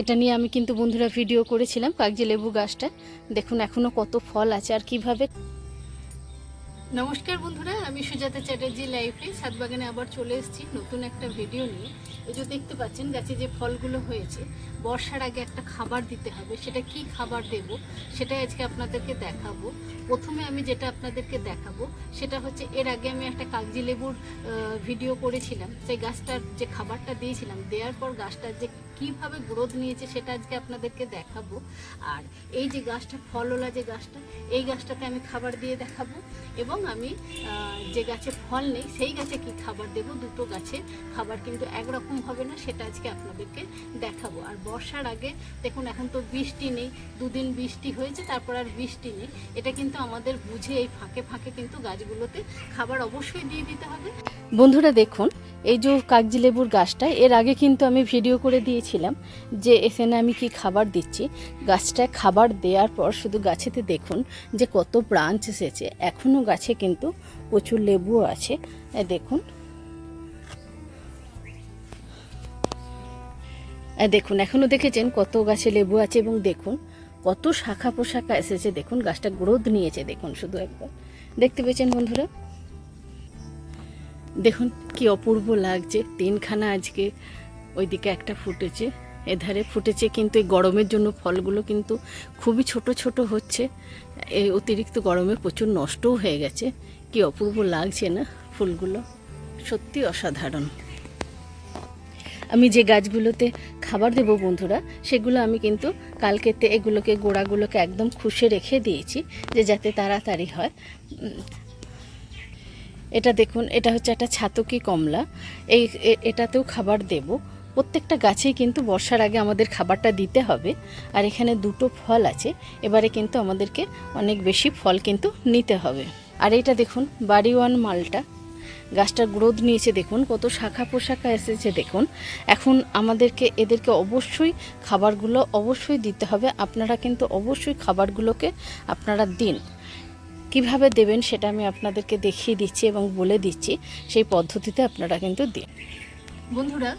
এটা নিয়ে আমি কিন্তু বন্ধুরা ভিডিও করেছিলাম কাগজি লেবু গাছটা। দেখুন এখনও কত ফল আছে আর কীভাবে নমস্কার বন্ধুরা, আমি সুজাতা চ্যাটার্জি লাইফে সাতবাগানে আবার চলে এসেছি নতুন একটা ভিডিও নিয়ে। এই যে দেখতে পাচ্ছেন, গাছে যে ফলগুলো হয়েছে, বর্ষার আগে একটা খাবার দিতে হবে। সেটা কি খাবার দেব, সেটাই আজকে আপনাদেরকে দেখাবো। প্রথমে আমি যেটা আপনাদেরকে দেখাবো, সেটা হচ্ছে এর আগে আমি একটা কাগজি লেবুর ভিডিও করেছিলাম। সেই গাছটার যে খাবারটা দিয়েছিলাম, দেওয়ার পর গাছটার যে কীভাবে গ্রোথ নিয়েছে সেটা আজকে আপনাদেরকে দেখাবো। আর এই যে গাছটা ফলওলা যে গাছটা, এই গাছটাতে আমি খাবার দিয়ে দেখাবো এবং আমি যে গাছে ফল নেই, সেই গাছে কি খাবার দেব? দুটো গাছে খাবার কিন্তু একরকম হবে না, সেটা আজকে আপনাদেরকে দেখাবো। আর বর্ষার আগে, দেখুন এখন তো বৃষ্টি নেই, দুদিন বৃষ্টি হয়েছে, তারপর আর বৃষ্টি নেই। এটা কিন্তু আমাদের বুঝে এই ফাঁকে ফাঁকে কিন্তু গাছগুলোতে খাবার অবশ্যই দিয়ে দিতে হবে। বন্ধুরা দেখুন, এই যে কাগজি লেবুর গাছটা, এর আগে কিন্তু আমি ভিডিও করে দিয়েছিলাম যে, এখানে আমি কি খাবার দিচ্ছি? গাছটায় খাবার দেওয়ার পর শুধু গাছেতে দেখুন যে, কত ব্রাঞ্চ এসেছে। এখনও গাছে কিন্তু প্রচুর লেবুও আছে। দেখুন। দেখুন এখনও দেখেছেন কত গাছে লেবু আছে এবং দেখুন কত শাখা পোশাখা এসেছে। দেখুন, গাছটা গ্রোথ নিয়েছে। দেখুন শুধু একবার। দেখতে পেয়েছেন বন্ধুরা? দেখুন কি অপূর্ব লাগছে। তিনখানা আজকে ওইদিকে একটা ফুটেছে। এধারে ফুটেছে কিন্তু এই গরমের জন্য ফলগুলো কিন্তু খুবই ছোট ছোট হচ্ছে। এই অতিরিক্ত গরমে প্রচুর নষ্টও হয়ে গেছে। কি অপূর্ব লাগছে না ফুলগুলো। সত্যি অসাধারণ। আমি যে গাছগুলোতে খাবার দেবো বন্ধুরা, সেগুলো আমি কিন্তু কালকেতে এগুলোকে, গোড়াগুলোকে একদম খুশে রেখে দিয়েছি যে যাতে তাড়াতাড়ি হয়। এটা দেখুন, এটা হচ্ছে একটা ছাতকি কমলা। এই এটাতেও খাবার দেব। প্রত্যেকটা গাছেই কিন্তু বর্ষার আগে আমাদের খাবারটা দিতে হবে। আর এখানে দুটো ফল আছে। এবারে কিন্তু আমাদেরকে অনেক বেশি ফল কিন্তু নিতে হবে। আর এটা দেখুন, বাড়িওয়ান মালটা। গাছটার গ্রোথ নিয়েছে দেখুন, কত শাখা পোশাখা এসেছে দেখুন। এখন আমাদেরকে, এদেরকে অবশ্যই খাবারগুলো অবশ্যই দিতে হবে। আপনারা কিন্তু অবশ্যই খাবারগুলোকে আপনারা দিন। কীভাবে দেবেন সেটা আমি আপনাদেরকে দেখিয়ে দিচ্ছি এবং বলে দিচ্ছি। সেই পদ্ধতিতে আপনারা কিন্তু দিন। বন্ধুরা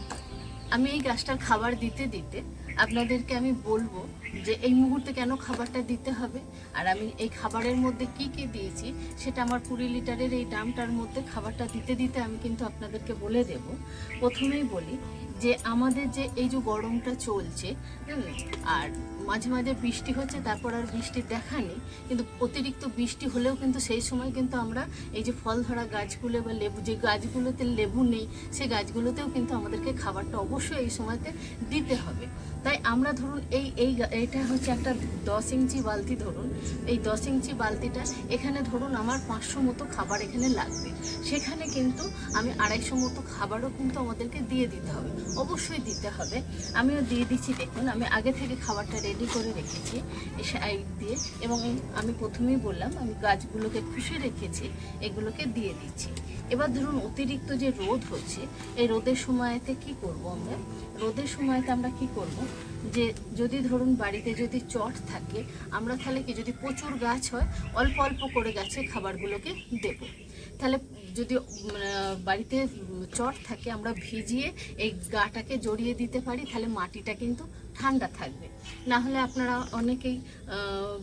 আমি এই গাছটার খাবার দিতে দিতে আপনাদেরকে আমি বলব যে এই মুহূর্তে কেন খাবারটা দিতে হবে আর আমি এই খাবারের মধ্যে কি কি দিয়েছি সেটা আমার কুড়ি লিটারের এই ড্রামটার মধ্যে খাবারটা দিতে দিতে আমি কিন্তু আপনাদেরকে বলে দেব। প্রথমেই বলি যে আমাদের যে এই যে গরমটা চলছে আর মাঝে মাঝে বৃষ্টি হচ্ছে, তারপর আর বৃষ্টির দেখা নেই। কিন্তু অতিরিক্ত বৃষ্টি হলেও কিন্তু সেই সময় কিন্তু আমরা এই যে ফল ধরা গাছগুলো বা লেবু, যে গাছগুলোতে লেবু নেই সেই গাছগুলোতেও কিন্তু আমাদেরকে খাবারটা অবশ্যই এই সময়তে দিতে হবে। তাই আমরা ধরুন এই এই এটা হচ্ছে একটা দশ ইঞ্চি বালতি ধরুন। এই দশ ইঞ্চি বালতিটা এখানে ধরুন আমার পাঁচশো মতো খাবার এখানে লাগবে। সেখানে কিন্তু আমি আড়াইশো মতো খাবারও কিন্তু আমাদেরকে দিয়ে দিতে হবে। অবশ্যই দিতে হবে। আমিও দিয়ে দিচ্ছি, দেখুন, আমি আগে থেকে খাবারটা রেডি করে রেখেছি সাইড দিয়ে, এবং আমি প্রথমেই বললাম, আমি গাছগুলোকে খুশে রেখেছি, এগুলোকে দিয়ে দিচ্ছি। এবার ধরুন অতিরিক্ত যে রোদ হচ্ছে, এই রোদের সময়তে কি করব আমরা? রোদের সময়তে আমরা কি করব? যে যদি ধরুন বাড়িতে যদি চট থাকে, আমরা তাহলে কি যদি প্রচুর গাছ হয়, অল্প অল্প করে গাছে খাবারগুলোকে দেব। তাহলে যদি বাড়িতে চট থাকে, আমরা ভিজিয়ে এই গাটাকে জড়িয়ে দিতে পারি, তাহলে মাটিটা কিন্তু ঠান্ডা থাকবে। না হলে আপনারা অনেকেই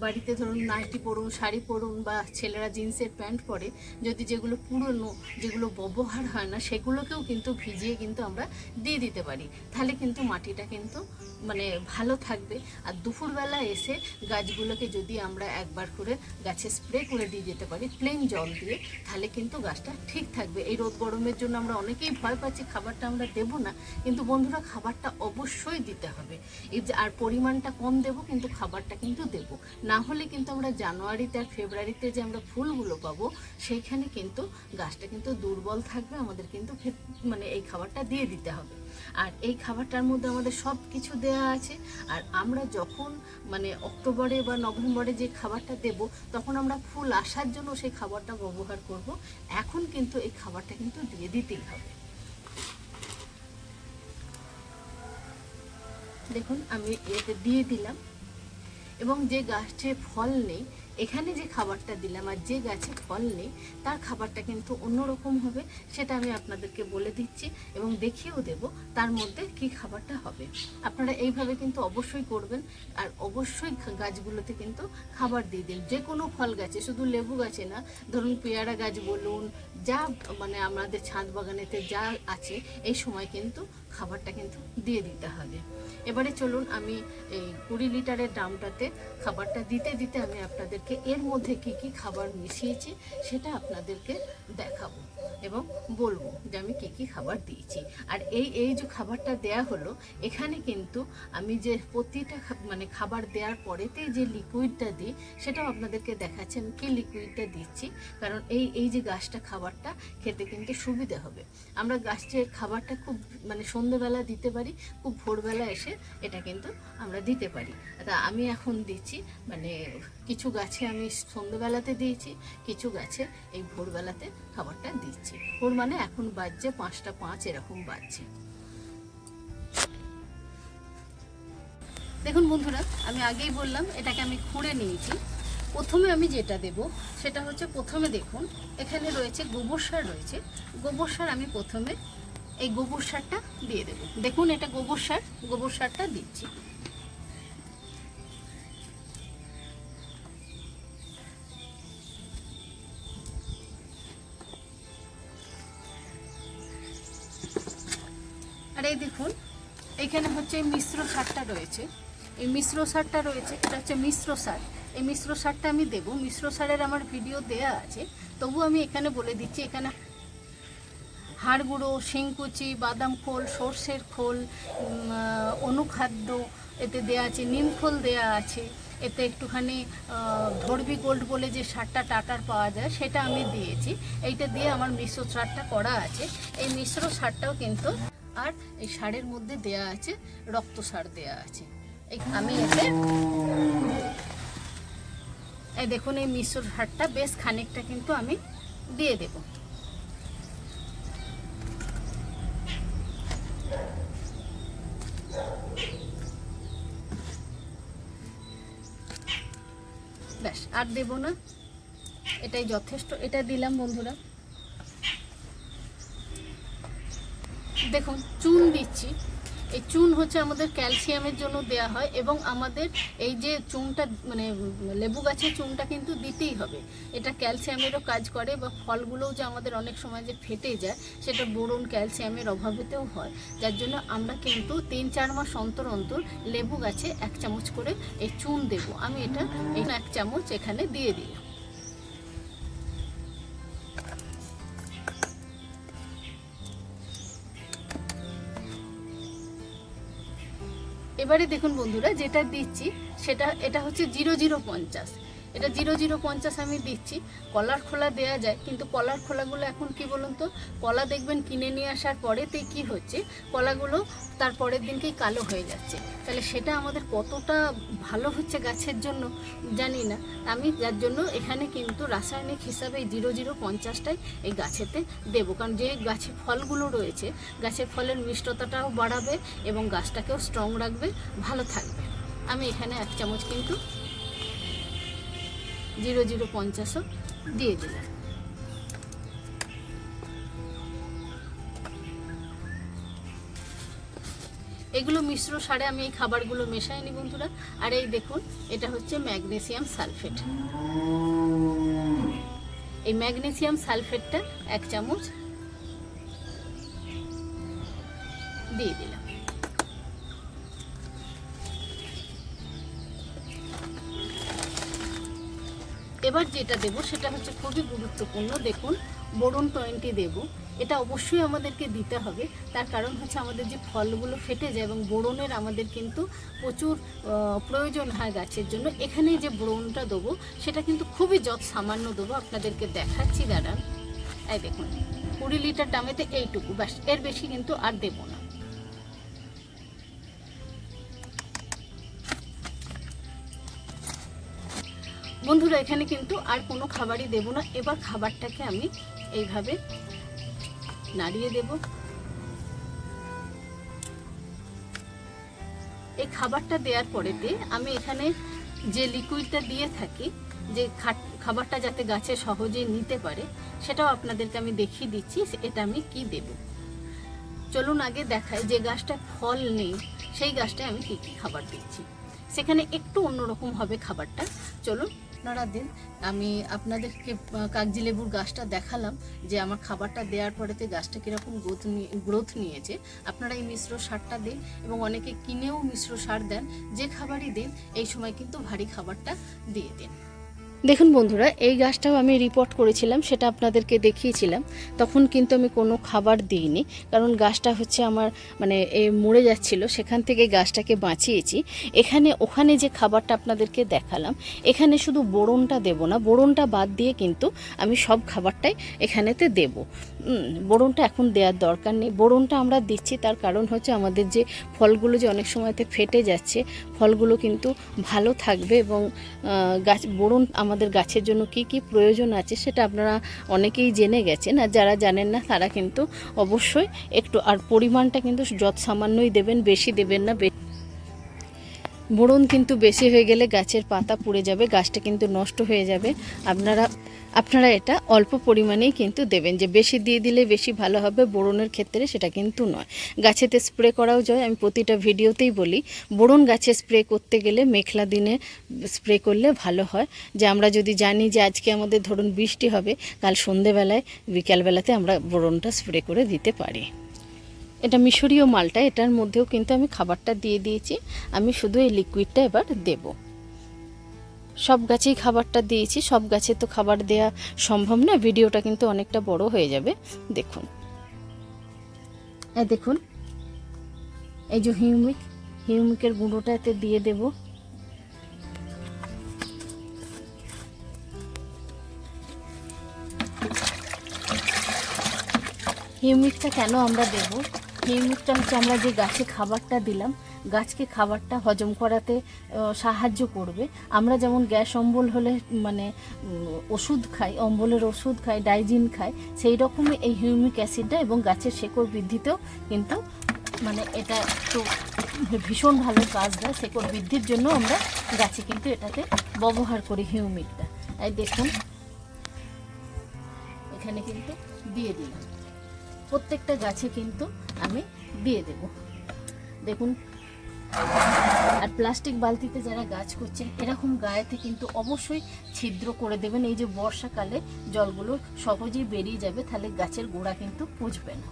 বাড়িতে ধরুন নাইটি পরুন, শাড়ি পরুন বা ছেলেরা জিন্সের প্যান্ট পরে, যদি যেগুলো পুরনো, যেগুলো ব্যবহার হয় না, সেগুলোকেও কিন্তু ভিজিয়ে কিন্তু আমরা দিয়ে দিতে পারি। তাহলে কিন্তু মাটিটা কিন্তু মানে ভালো থাকবে। আর দুপুরবেলা এসে গাছগুলোকে যদি আমরা একবার করে গাছে স্প্রে করে দিয়ে যেতে পারি, প্লেন জল দিয়ে, তাহলে কিন্তু গাছটা ঠিক থাকবে। এই রোদ গরমের জন্য আমরা অনেকেই ভয় পাচ্ছি, খাবারটা আমরা দেবো না। কিন্তু বন্ধুরা, খাবারটা অবশ্যই দিতে হবে। আর পরিমাণটা কম দেব, কিন্তু খাবারটা কিন্তু দেব। না হলে কিন্তু আমরা জানুয়ারিতে আর ফেব্রুয়ারিতে যে আমরা ফুলগুলো পাবো সেইখানে কিন্তু গাছটা কিন্তু দুর্বল থাকবে, আমাদের কিন্তু মানে এই খাবারটা দিয়ে দিতে হবে। আর এই খাবারটার মধ্যে আমাদের সব কিছু দেওয়া আছে, আর আমরা যখন মানে অক্টোবরে বা নভেম্বরে যে খাবারটা দেব, তখন আমরা ফুল আসার জন্য সেই খাবারটা ব্যবহার করব। এখন কিন্তু এই খাবারটা কিন্তু দিয়ে দিতেই হবে। দেখুন, আমি এতে দিয়ে দিলাম। এবং যে গাছে ফল নেই, এখানে যে খাবারটা দিলাম আর যে গাছে ফল নেই, তার খাবারটা কিন্তু অন্যরকম হবে, সেটা আমি আপনাদেরকে বলে দিচ্ছি এবং দেখিয়েও দেব তার মধ্যে কি খাবারটা হবে। আপনারা এইভাবে কিন্তু অবশ্যই করবেন আর অবশ্যই গাছগুলোতে কিন্তু খাবার দিয়ে দিন। যে কোনো ফল গাছে, শুধু লেবু গাছে না, ধরুন পেয়ারা গাছ বলুন, যা মানে আমাদের ছাদ বাগানেতে যা আছে, এই সময় কিন্তু খাবারটা কিন্তু দিয়ে দিতে হবে। এবারে চলুন আমি এই কুড়ি লিটারের ড্রামটাতে খাবারটা দিতে দিতে আমি আপনাদেরকে এর মধ্যে কি কি খাবার মিশিয়েছি সেটা আপনাদেরকে দেখাবো এবং বলব যে আমি কি কি খাবার দিয়েছি। আর এই এই যে খাবারটা দেয়া হলো, এখানে কিন্তু আমি যে প্রতিটা মানে খাবার দেওয়ার পরেতে যে লিকুইডটা দিই, সেটাও আপনাদেরকে দেখাচ্ছি আমি কি লিকুইডটা দিচ্ছি। কারণ এই এই যে গাছটা খাবারটা খেতে কিন্তু সুবিধা হবে। আমরা গাছের খাবারটা খুব মানে সন্ধ্যেবেলা দিতে পারি, খুব ভোরবেলা এসে এটা কিন্তু আমরা দিতে পারি। তা আমি এখন দিচ্ছি মানে কিছু গাছে আমি সন্ধ্যেবেলাতে দিয়েছি, কিছু গাছে এই ভোরবেলাতে খাবারটা দিচ্ছি। ভোর মানে এখন বাজছে পাঁচটা পাঁচ, এরকম বাজছে। দেখুন বন্ধুরা, আমি আগেই বললাম, এটাকে আমি খুঁড়ে নিয়েছি। প্রথমে আমি যেটা দেব, সেটা হচ্ছে প্রথমে দেখুন, এখানে রয়েছে গোবর সার রয়েছে। গোবর সার আমি প্রথমে এই গোবর সারটা দিয়ে দেব। দেখুন এটা গোবর সার, গোবর সারটা দিচ্ছি। আর এই দেখুন, এখানে হচ্ছে মিশ্র সারটা রয়েছে। এই মিশ্র সারটা রয়েছে, এটা হচ্ছে মিশ্র সার। এই মিশ্র সারটা আমি দেবো। মিশ্র সারের আমার ভিডিও দেয়া আছে। তবু আমি এখানে বলে দিচ্ছি, এখানে হাড় গুঁড়ো শিংকুচি, বাদাম খোল, সর্ষের খোল অনুখাদ্য এতে দেয়া আছে, নিম খোল দেয়া আছে। এতে একটুখানি ধর্বি গোল্ড বলে যে সারটা টাটার পাওয়া যায়, সেটা আমি দিয়েছি। এইটা দিয়ে আমার মিশ্র সারটা করা আছে। এই মিশ্র সারটাও কিন্তু আর এই সারের মধ্যে দেয়া আছে, রক্ত সার দেয়া আছে। আমি এতে এই দেখুন, এই মিশ্র সারটা বেশ খানিকটা কিন্তু আমি দিয়ে দেবো। আর দেব না। এটাই যথেষ্ট। এটা দিলাম বন্ধুরা। দেখুন চুন দিচ্ছি। এই চুন হচ্ছে আমাদের ক্যালসিয়ামের জন্য দেয়া হয় এবং আমাদের এই যে চুনটা মানে লেবু গাছের চুনটা কিন্তু দিতেই হবে। এটা ক্যালসিয়ামেরও কাজ করে বা ফলগুলোও যে আমাদের অনেক সময় যে ফেটে যায়, সেটা বোরন ক্যালসিয়ামের অভাবেতেও হয়। যার জন্য আমরা কিন্তু তিন, চার মাস অন্তর অন্তর লেবু গাছে এক চামচ করে এই চুন দেব। আমি এটা এক চামচ এখানে দিয়ে দিই এবারে দেখুন বন্ধুরা যেটা দিচ্ছি সেটা এটা হচ্ছে জিরো জিরো পঞ্চাশ। এটা জিরো জিরো পঞ্চাশ আমি দিচ্ছি। কলার খোলা দেয়া যায়, কিন্তু কলার খোলাগুলো এখন কি বলুন তো? কলা দেখবেন কিনে নিয়ে আসার পরেতে কি হচ্ছে? কলাগুলো তার পরের দিনকেই কালো হয়ে যাচ্ছে? তাহলে সেটা আমাদের কতটা ভালো হচ্ছে গাছের জন্য? জানি না। আমি যার জন্য এখানে কিন্তু রাসায়নিক হিসাবে জিরো জিরো পঞ্চাশটাই এই গাছেতে দেবো। কারণ যে গাছে ফলগুলো রয়েছে, গাছের ফলের মিষ্টতাটাও বাড়াবে এবং গাছটাকেও স্ট্রং রাখবে, ভালো থাকবে। আমি এখানে এক চামচ কিন্তু জিরো জিরো পঞ্চাশও দিয়ে দিলাম। এগুলো মিশ্র সারে আমি এই খাবারগুলো মেশাইনি বন্ধুরা। আর এই দেখুন, এটা হচ্ছে ম্যাগনেসিয়াম সালফেট। এই ম্যাগনেসিয়াম সালফেটটা এক চামচ দিয়ে দিলাম। এবার যেটা দেব সেটা হচ্ছে খুবই গুরুত্বপূর্ণ, দেখুন, বোরন টোয়েন্টি দেব। এটা অবশ্যই আমাদেরকে দিতে হবে, তার কারণ হচ্ছে আমাদের যে ফলগুলো ফেটে যায় এবং বোরনের আমাদের কিন্তু প্রচুর প্রয়োজন হয় গাছের জন্য। এখানে যে বোরনটা দেবো, সেটা কিন্তু খুবই যত সামান্য দেবো, আপনাদেরকে দেখাচ্ছি, দাঁড়ান। এই দেখুন, কুড়ি লিটার দামেতে এইটুকু, ব্যাস, এর বেশি কিন্তু আর দেবো না। বন্ধুরা, এখানে কিন্তু আর কোনো খাবারই দেব না। এবার খাবারটাকে আমি এইভাবে নাড়িয়ে দেব। এই খাবারটা দেওয়ার পরেতে আমি এখানে যে লিকুইডটা দিয়ে থাকি, যে খাবারটা যাতে গাছে সহজে নিতে পারে, সেটাও আপনাদেরকে আমি দেখিয়ে দিচ্ছি এটা আমি কি দেব। চলুন আগে দেখাই যে গাছটা ফল নেই, সেই গাছটায় আমি কী কী খাবার দিচ্ছি। সেখানে একটু অন্যরকম হবে খাবারটা। চলুন আপনারা দিন। আমি আপনাদেরকে কাগজি লেবুর গাছটা দেখালাম যে আমার খাবারটা দেওয়ার পরেতে গাছটা কীরকম গ্রোথ গ্রোথ নিয়েছে। আপনারা এই মিশ্র সারটা দিন এবং অনেকে কিনেও মিশ্র সার দেন। যে খাবারই দিন, এই সময় কিন্তু ভারী খাবারটা দিয়ে দিন। দেখুন বন্ধুরা, এই গাছটাও আমি রিপোর্ট করেছিলাম, সেটা আপনাদেরকে দেখিয়েছিলাম। তখন কিন্তু আমি কোনো খাবার দিইনি, কারণ গাছটা হচ্ছে আমার মানে এ মরে যাচ্ছিল, সেখান থেকে গাছটাকে বাঁচিয়েছি। এখানে, ওখানে যে খাবারটা আপনাদেরকে দেখালাম, এখানে শুধু বোরনটা দেব না, বোরনটা বাদ দিয়ে কিন্তু আমি সব খাবারটাই এখানেতে দেব। উম, বোড়নটা এখন দেওয়ার দরকার নেই। বোড়নটা আমরা দিচ্ছি তার কারণ হচ্ছে আমাদের যে ফলগুলো যে অনেক সময়তে ফেটে যাচ্ছে ফলগুলো কিন্তু ভালো থাকবে এবং গাছ বোড়ন আমাদের গাছের জন্য কি কি প্রয়োজন আছে সেটা আপনারা অনেকেই জেনে গেছেন। আর যারা জানেন না তারা কিন্তু অবশ্যই একটু আর পরিমাণটা কিন্তু যত সামান্যই দেবেন বেশি দেবেন না। বে- বোড়ন কিন্তু বেশি হয়ে গেলে গাছের পাতা পুড়ে যাবে গাছটা কিন্তু নষ্ট হয়ে যাবে। আপনারা আপনারা এটা অল্প পরিমাণেই কিন্তু দেবেন। যে বেশি দিয়ে দিলে বেশি ভালো হবে, বোরনের ক্ষেত্রে সেটা কিন্তু নয়। গাছেতে স্প্রে করাও যায়, আমি প্রতিটা ভিডিওতেই বলি, বোরন গাছে স্প্রে করতে গেলে মেঘলা দিনে স্প্রে করলে ভালো হয়। যে আমরা যদি জানি যে আজকে আমাদের ধরুন বৃষ্টি হবে, কাল সন্ধেবেলায়, বিকালবেলাতে আমরা বোরনটা স্প্রে করে দিতে পারি। এটা মিশরীয় মালটা, এটার মধ্যেও কিন্তু আমি খাবারটা দিয়ে দিয়েছি। আমি শুধু এই লিকুইডটা এবার দেব। সব গাছেই খাবারটা দিয়েছি, সব গাছে তো খাবার দেয়া সম্ভব না, ভিডিওটা কিন্তু অনেকটা বড় হয়ে যাবে, দেখুন। দেখুন, এই যে হিউমিক, হিউমিকের গুঁড়োটা এতে দিয়ে দেব। হিউমিকটা কেন আমরা দেব? হিউমিকটা হচ্ছে আমরা যে গাছে খাবারটা দিলাম গাছকে খাবারটা হজম করাতে সাহায্য করবে। আমরা যেমন গ্যাস অম্বল হলে মানে ওষুধ খাই, অম্বলের ওষুধ খাই, ডাইজিন খাই, সেই রকমই এই হিউমিক অ্যাসিডটা এবং গাছের শেকড় বৃদ্ধিতেও কিন্তু মানে এটা একটু ভীষণ ভালো কাজ দেয়। শেকড় বৃদ্ধির জন্য আমরা গাছে কিন্তু এটাকে ব্যবহার করি হিউমিকটা। এই দেখুন, এখানে কিন্তু দিয়ে দিলাম। প্রত্যেকটা গাছে কিন্তু আমি দিয়ে দেব। দেখুন আর প্লাস্টিক বালতিতে যারা গাছ করছেন, এরকম গায়েতে কিন্তু অবশ্যই ছিদ্র করে দেবেন। এই যে বর্ষাকালে জলগুলো সহজেই বেরিয়ে যাবে, তাহলে গাছের গোড়া কিন্তু পুজবে না।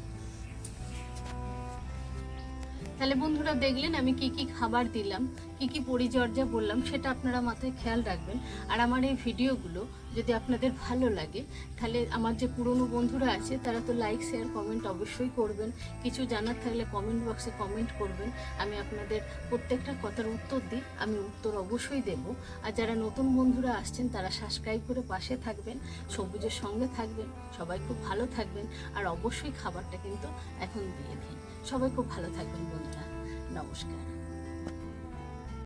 তাহলে বন্ধুরা দেখলেন আমি কি কি খাবার দিলাম, কি কি পরিচর্যা বললাম সেটা আপনারা মাথায় খেয়াল রাখবেন। আর আমার এই ভিডিওগুলো যদি আপনাদের ভালো লাগে, তাহলে আমার যে পুরনো বন্ধুরা আছে, তারা তো লাইক শেয়ার কমেন্ট অবশ্যই করবেন। কিছু জানার থাকলে কমেন্ট বক্সে কমেন্ট করবেন। আমি আপনাদের প্রত্যেকটা কথার উত্তর দিই, আমি উত্তর অবশ্যই দেব। আর যারা নতুন বন্ধুরা আসছেন, তারা সাবস্ক্রাইব করে পাশে থাকবেন, সবুজের সঙ্গে থাকবেন, সবাই খুব ভালো থাকবেন। আর অবশ্যই খাবারটা কিন্তু এখন দিয়ে দিন। সবাই খুব ভালো থাকবেন বন্ধুরা। নমস্কার।